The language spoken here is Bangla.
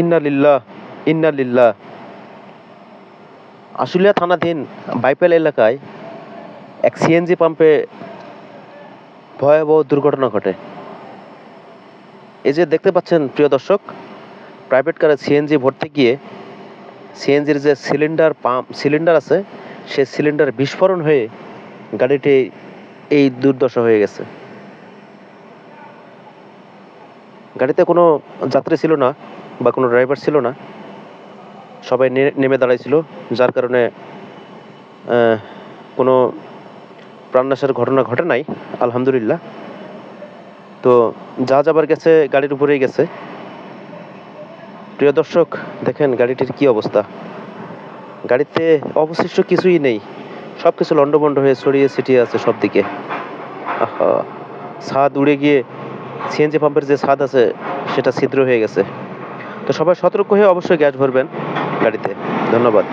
ইন্না লিল্লাহ ইন্না লিল্লাহ আশুলিয়া থানাধীন বাইপেল এলাকায় এক সিএনজি পাম্পে ভয়াবহ দুর্ঘটনা ঘটে। এই যে দেখতে পাচ্ছেন, প্রিয় দর্শক প্রাইভেট কারে সিএনজি ভরতে গিয়ে সিএনজির যে সিলিন্ডার পাম্প সিলিন্ডার আছে, সে সিলিন্ডার বিস্ফোরণ হয়ে গাড়িটি এই দুর্দশা হয়ে গেছে। গাড়িতে কোনো যাত্রী ছিল না। বা কোনো ড্রাইভার ছিল না, সবাই নেমে দাঁড়াইছিল, যার কারণে কোনো প্রাণনাশের ঘটনা ঘটে নাই, আলহামদুলিল্লাহ। তো যা যাবার গেছে গাড়ির উপরেই গেছে। প্রিয় দর্শক, দেখেন গাড়িটির কি অবস্থা। গাড়িতে অবশিষ্ট কিছুই নেই সব কিছু লন্ডভন্ড হয়ে ছড়িয়ে ছিটিয়ে আছে সব দিকে ছাদ উড়ে গিয়ে সিএনজি পাম্পের যে ছাদ আছে, সেটা ছিদ্র হয়ে গেছে। তো সবাই সতর্ক হয়ে অবশ্যই গ্যাস ভরবেন গাড়িতে। ধন্যবাদ।